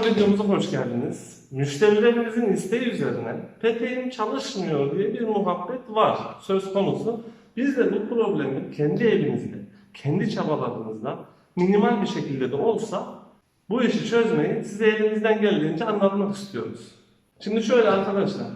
Arkadaşlar videomuza hoş geldiniz. Müşterilerimizin isteği üzerine peteğim çalışmıyor diye bir muhabbet var söz konusu. Biz de bu problemi kendi elimizde, kendi çabalarımızla minimal bir şekilde de olsa bu işi çözmeyi size elimizden geldiğince anlatmak istiyoruz. Şimdi şöyle arkadaşlar,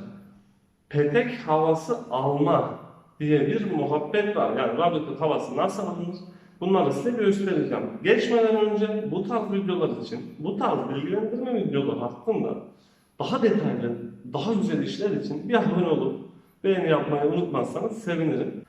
petek havası alma diye bir muhabbet var. Yani radyatör havası nasıl alınır? Bunları size göstereceğim. Geçmeden önce bu tarz videolar için, bu tarz bilgilendirme videoları hakkında daha detaylı, daha güzel işler için bir abone olup beğeni yapmayı unutmazsanız sevinirim.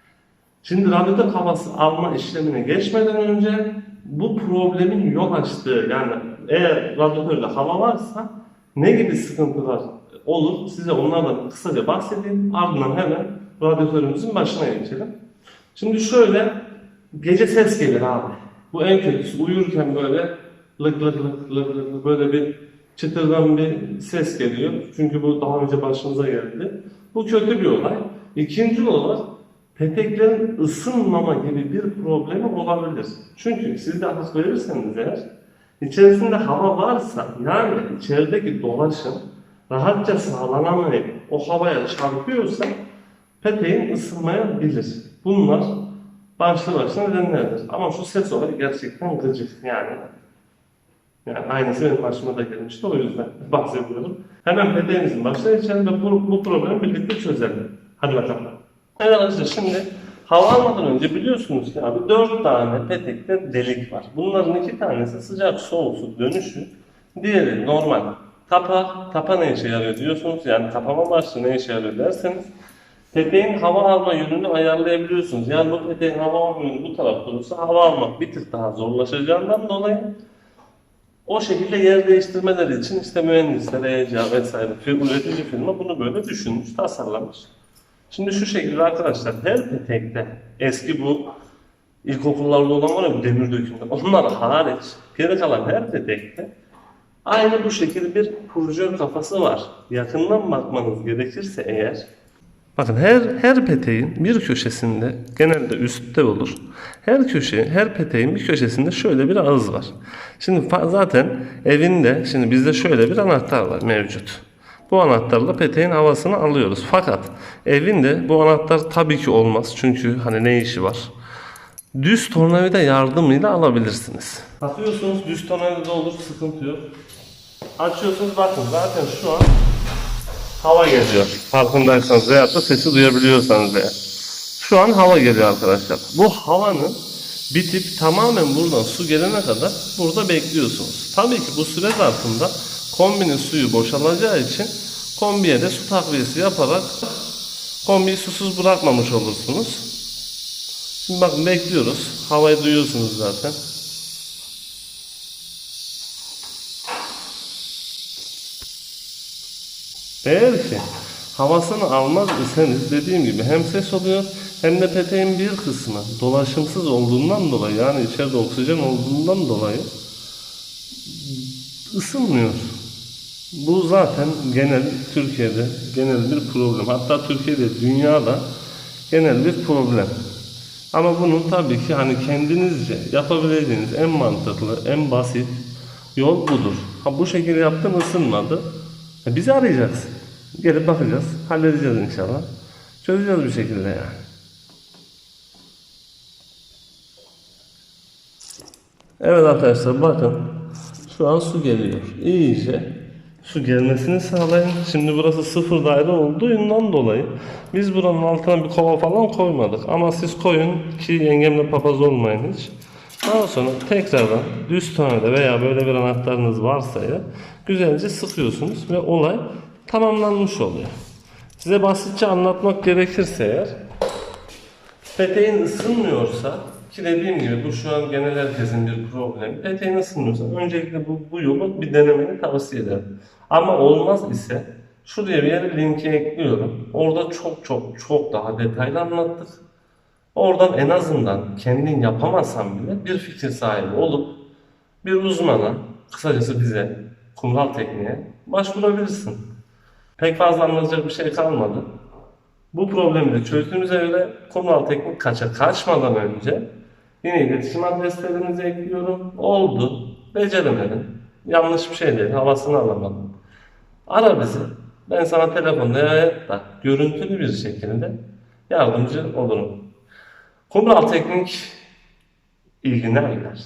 Şimdi radyatör havası alma işlemine geçmeden önce bu problemin yol açtığı yani eğer radyatörde hava varsa ne gibi sıkıntılar olur size onlardan kısaca bahsedeyim. Ardından hemen radyatörümüzün başına geçelim. Şimdi şöyle gece ses gelir abi. Bu en kötüsü. Uyurken böyle lık lık lık lık lık böyle bir çıtırdan bir ses geliyor. Çünkü bu daha önce başımıza geldi. Bu kötü bir olay. İkinci olarak peteklerin ısınmama gibi bir problemi olabilir. Çünkü siz de hak verirseniz eğer içerisinde hava varsa yani içerideki dolaşım rahatça sağlanamayıp o havaya çarpıyorsa peteğin ısınmayabilir. Bunlar başlı başına nedenlerdir. Ama şu ses olayı gerçekten gıcık yani. Yani aynısı benim başıma da gelmişti o yüzden bahsediyorum. Hemen peteğimizin başına geçelim ve bu, bu problemi birlikte çözelim. Hadi bakalım. Evet arkadaşlar şimdi hava almadan önce biliyorsunuz ki abi 4 tane petekte delik var. Bunların iki tanesi sıcak soğuk dönüşü. Diğeri normal. Tapa, tapa ne işe yarıyor diyorsunuz. Yani tapama başlığı ne işe yarıyor derseniz peteğin hava alma yönünü ayarlayabiliyorsunuz. Yani bu peteğin hava alma yönü bu tarafta olursa hava almak bir tık daha zorlaşacağından dolayı o şekilde yer değiştirmeleri için işte mühendisler, ECA vesaire üretici firma bunu böyle düşünmüş, tasarlamış. Şimdi şu şekilde arkadaşlar her petekte eski bu ilkokullarda olan var ya bu demir dökümde onlar hariç geri kalan her petekte aynı bu şekilde bir purjör kafası var. Yakından bakmanız gerekirse eğer Bakın her her peteğin bir köşesinde genelde üstte olur. Her köşe, her peteğin bir köşesinde şöyle bir ağız var. Şimdi zaten evinde şimdi bizde şöyle bir anahtar var mevcut. Bu anahtarla peteğin havasını alıyoruz. Fakat evinde bu anahtar tabii ki olmaz. Çünkü hani ne işi var? Düz tornavida yardımıyla alabilirsiniz. Takıyorsunuz düz tornavida olur sıkıntı yok. Açıyorsunuz bakın zaten şu an hava geliyor. Farkındaysanız veyahut da sesi duyabiliyorsanız eğer. Şu an hava geliyor arkadaşlar. Bu havanın bitip tamamen buradan su gelene kadar burada bekliyorsunuz. Tabii ki bu süre zarfında kombinin suyu boşalacağı için kombiye de su takviyesi yaparak kombiyi susuz bırakmamış olursunuz. Şimdi bakın bekliyoruz. Havayı duyuyorsunuz zaten. Eğer ki havasını almaz iseniz dediğim gibi hem ses oluyor hem de peteğin bir kısmı dolaşımsız olduğundan dolayı yani içeride oksijen olduğundan dolayı ısınmıyor. Bu zaten genel Türkiye'de genel bir problem. Hatta Türkiye'de dünyada genel bir problem. Ama bunun tabii ki hani kendinizce yapabileceğiniz en mantıklı, en basit yol budur. Ha bu şekilde yaptın ısınmadı. E bizi arayacaksın. Gelip bakacağız. Halledeceğiz inşallah. Çözeceğiz bir şekilde yani. Evet arkadaşlar bakın. Şu an su geliyor. İyice su gelmesini sağlayın. Şimdi burası sıfır daire olduğundan dolayı biz buranın altına bir kova falan koymadık. Ama siz koyun ki yengemle papaz olmayın hiç. Daha sonra tekrardan düz tonelde veya böyle bir anahtarınız varsa ya güzelce sıkıyorsunuz ve olay tamamlanmış oluyor. Size basitçe anlatmak gerekirse eğer peteğin ısınmıyorsa ki dediğim gibi bu şu an genel herkesin bir problemi. Peteğin ısınmıyorsa öncelikle bu, bu yolu bir denemeni tavsiye ederim. Ama olmaz ise şuraya bir yere linki ekliyorum. Orada çok çok çok daha detaylı anlattık. Oradan en azından kendin yapamasan bile bir fikir sahibi olup bir uzmana, kısacası bize, kumral tekniğe başvurabilirsin. Pek fazla anlatacak bir şey kalmadı. Bu problemi de çözdüğümüze göre kumral teknik kaça kaçmadan önce yine iletişim adreslerimizi ekliyorum. Oldu. Beceremedim. Yanlış bir şey değil. Havasını alamadım. Ara bizi. Ben sana telefonda ya da görüntülü bir şekilde yardımcı olurum. Kumral teknik ilgilenirler.